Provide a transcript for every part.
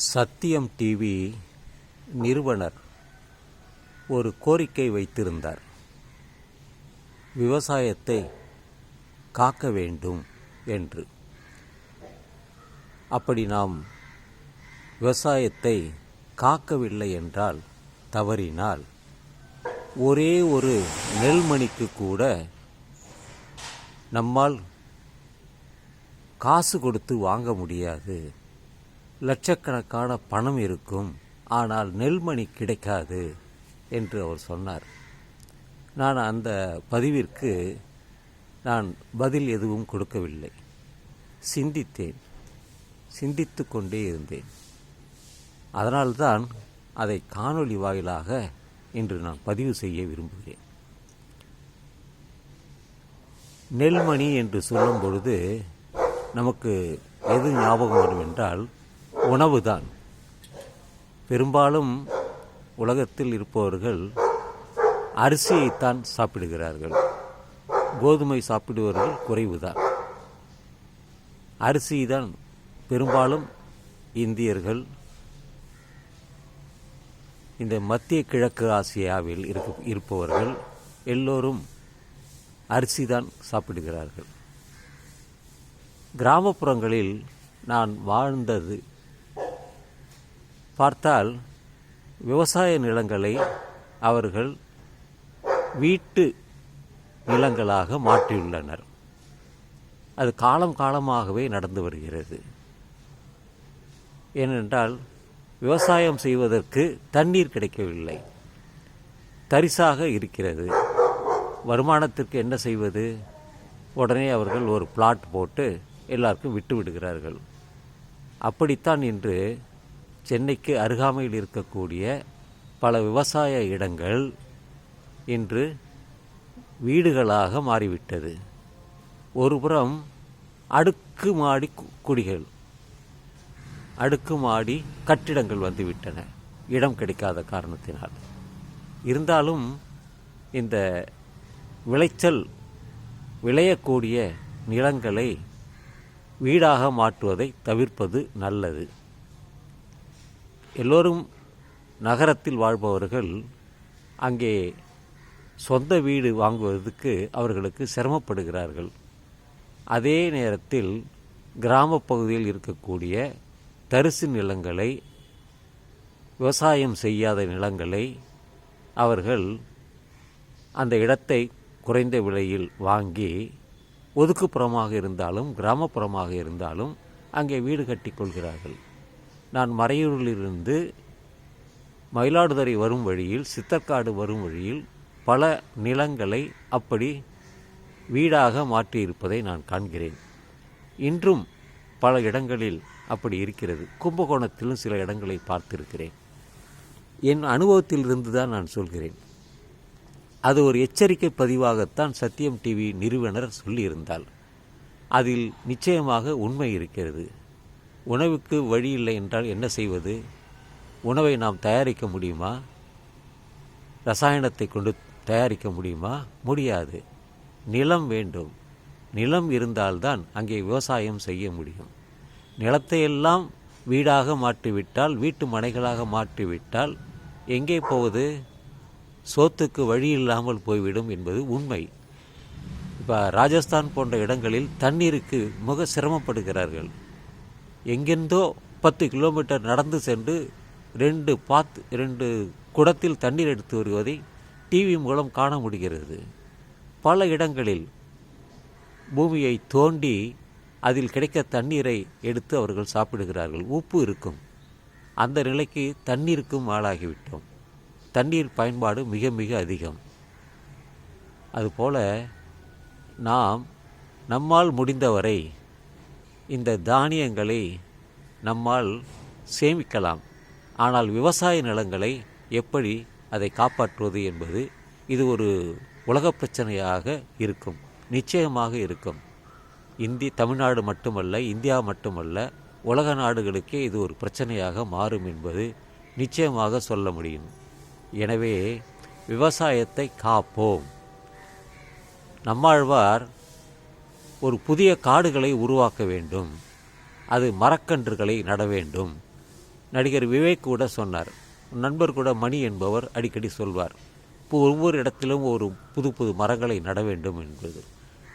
சத்தியம் டிவி நிறுவனர் ஒரு கோரிக்கை வைத்திருந்தார். விவசாயத்தை காக்க வேண்டும் என்று. அப்படி நாம் விவசாயத்தை காக்கவில்லை என்றால் தவறினால் ஒரே ஒரு நெல்மணிக்கு கூட நம்மால் காசு கொடுத்து வாங்க முடியாது. லட்சக்கணக்கான பணம் இருக்கும் ஆனால் நெல்மணி கிடைக்காது என்று அவர் சொன்னார். நான் அந்த பதிவிற்கு நான் பதில் எதுவும் கொடுக்கவில்லை. சிந்தித்தேன். சிந்தித்து கொண்டே இருந்தேன். அதனால்தான் அதை காணொளி வாயிலாக இன்று நான் பதிவு செய்ய விரும்புகிறேன். நெல்மணி என்று சொல்லும் பொழுது நமக்கு எது ஞாபகம் வரும் என்றால் உணவுதான். பெரும்பாலும் உலகத்தில் இருப்பவர்கள் அரிசியைத்தான் சாப்பிடுகிறார்கள். கோதுமை சாப்பிடுவர்கள் குறைவுதான். அரிசி தான் பெரும்பாலும் இந்தியர்கள் இந்த மத்திய கிழக்கு ஆசியாவில் இருக்க இருப்பவர்கள் எல்லோரும் அரிசி தான் சாப்பிடுகிறார்கள். கிராமப்புறங்களில் நான் வாழ்ந்தது பார்த்தால் விவசாய நிலங்களை அவர்கள் வீட்டு நிலங்களாக மாற்றியுள்ளனர். அது காலம் காலமாகவே நடந்து வருகிறது. ஏனென்றால் விவசாயம் செய்வதற்கு தண்ணீர் கிடைக்கவில்லை. தரிசாக இருக்கிறது. வருமானத்திற்கு என்ன செய்வது? உடனே அவர்கள் ஒரு பிளாட் போட்டு எல்லாருக்கும் விட்டு விடுகிறார்கள். அப்படித்தான் இன்று சென்னைக்கு அருகாமையில் இருக்கக்கூடிய பல விவசாய இடங்கள் இன்று வீடுகளாக மாறிவிட்டது. ஒருபுறம் அடுக்கு மாடி கு- அடுக்கு அடுக்குமாடி கட்டிடங்கள் வந்துவிட்டன. இடம் கிடைக்காத காரணத்தினால். இருந்தாலும் இந்த விளைச்சல் விளையக்கூடிய நிலங்களை வீடாக மாற்றுவதை தவிர்ப்பது நல்லது. எல்லோரும் நகரத்தில் வாழ்பவர்கள் அங்கே சொந்த வீடு வாங்குவதற்கு அவர்களுக்கு சிரமப்படுகிறார்கள். அதே நேரத்தில் கிராமப்பகுதியில் இருக்கக்கூடிய தரிசு நிலங்களை விவசாயம் செய்யாத நிலங்களை அவர்கள் அந்த இடத்தை குறைந்த விலையில் வாங்கி ஒதுக்குப்புறமாக இருந்தாலும் கிராமப்புறமாக இருந்தாலும் அங்கே வீடு கட்டி கொள்கிறார்கள். நான் மறையூரிலிருந்து மயிலாடுதுறை வரும் வழியில் சித்தர்காடு வரும் வழியில் பல நிலங்களை அப்படி வீடாக மாற்றியிருப்பதை நான் காண்கிறேன். இன்றும் பல இடங்களில் அப்படி இருக்கிறது. கும்பகோணத்திலும் சில இடங்களை பார்த்திருக்கிறேன். என் அனுபவத்திலிருந்து தான் நான் சொல்கிறேன். அது ஒரு எச்சரிக்கை பதிவாகத்தான் சத்தியம் டிவி நிறுவனர் சொல்லியிருந்தால் அதில் நிச்சயமாக உண்மை இருக்கிறது. உணவுக்கு வழி இல்லை என்றால் என்ன செய்வது? உணவை நாம் தயாரிக்க முடியுமா? ரசாயனத்தை கொண்டு தயாரிக்க முடியுமா? முடியாது. நிலம் வேண்டும். நிலம் இருந்தால்தான் அங்கே விவசாயம் செய்ய முடியும். நிலத்தையெல்லாம் வீடாக மாற்றிவிட்டால் வீட்டு மனைகளாக மாற்றிவிட்டால் எங்கே போவது? சோத்துக்கு வழி இல்லாமல் போய்விடும் என்பது உண்மை. இப்போ ராஜஸ்தான் போன்ற இடங்களில் தண்ணீருக்கு மிக சிரமப்படுகிறார்கள். எங்கெந்தோ பத்து கிலோமீட்டர் நடந்து சென்று ரெண்டு பாத் ரெண்டு குடத்தில் தண்ணீர் எடுத்து வருவதை டிவி மூலம் காண முடிகிறது. பல இடங்களில் பூமியை தோண்டி அதில் கிடைக்க தண்ணீரை எடுத்து அவர்கள் சாப்பிடுகிறார்கள். உப்பு இருக்கும். அந்த நிலைக்கு தண்ணீருக்கும் ஆளாகிவிட்டோம். தண்ணீர் பயன்பாடு மிக மிக அதிகம். அதுபோல நாம் நம்மால் முடிந்தவரை இந்த தானியங்களை நம்மால் சேமிக்கலாம். ஆனால் விவசாய நிலங்களை எப்படி அதை காப்பாற்றுவது என்பது இது ஒரு உலக பிரச்சனையாக இருக்கும் நிச்சயமாக இருக்கும். இந்தி தமிழ்நாடு மட்டுமல்ல இந்தியா மட்டுமல்ல உலக நாடுகளுக்கே இது ஒரு பிரச்சனையாக மாறும் என்பது நிச்சயமாக சொல்ல முடியும். எனவே விவசாயத்தை காப்போம். நம்மாழ்வார் ஒரு புதிய காடுகளை உருவாக்க வேண்டும். அது மரக்கன்றுகளை நட வேண்டும். நடிகர் விவேக் கூட சொன்னார். நண்பர் கூட மணி என்பவர் அடிக்கடி சொல்வார். இப்போ ஒவ்வொரு இடத்திலும் ஒரு புது புது மரங்களை நட வேண்டும் என்பது.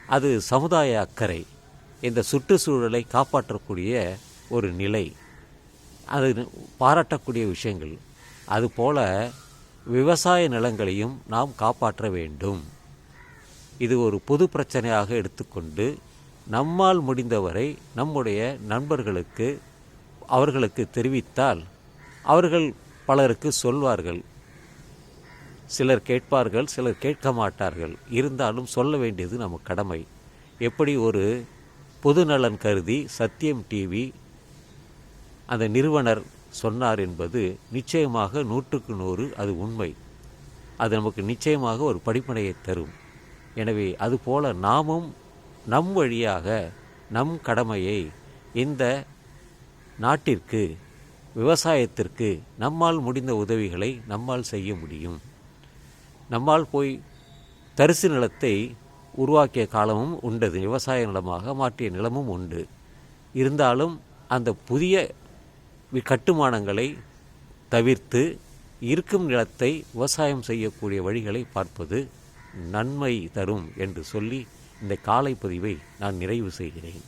அது சமுதாய அக்கறை. இந்த சுற்றுச்சூழலை காப்பாற்றக்கூடிய ஒரு நிலை. அது பாராட்டக்கூடிய விஷயங்கள். அதுபோல விவசாய நிலங்களையும் நாம் காப்பாற்ற வேண்டும். இது ஒரு பொது பிரச்சனையாக எடுத்துக்கொண்டு நம்மால் முடிந்தவரை நம்முடைய நண்பர்களுக்கு அவர்களுக்கு தெரிவித்தால் அவர்கள் பலருக்கு சொல்வார்கள். சிலர் கேட்பார்கள் சிலர் கேட்க மாட்டார்கள். இருந்தாலும் சொல்ல வேண்டியது நம்ம கடமை. எப்படி ஒரு பொதுநலன் கருதி சத்தியம் டிவி அந்த நிறுவனர் சொன்னார் என்பது நிச்சயமாக நூற்றுக்கு நூறு அது உண்மை. அது நமக்கு நிச்சயமாக ஒரு படிப்பனையை தரும். எனவே அதுபோல நாமும் நம் வழியாக நம் கடமையை இந்த நாட்டிற்கு விவசாயத்திற்கு நம்மால் முடிந்த உதவிகளை நம்மால் செய்ய முடியும். நம்மால் போய் தரிசு நிலத்தை உருவாக்கிய காலமும் உண்டது. விவசாய நிலமாக மாற்றிய நிலமும் உண்டு. இருந்தாலும் அந்த புதிய கட்டுமானங்களை தவிர்த்து இருக்கும் நிலத்தை விவசாயம் செய்யக்கூடிய வழிகளை பார்ப்பது நன்மை தரும் என்று சொல்லி இந்த காலை பதிவை நான் நிறைவு செய்கிறேன்.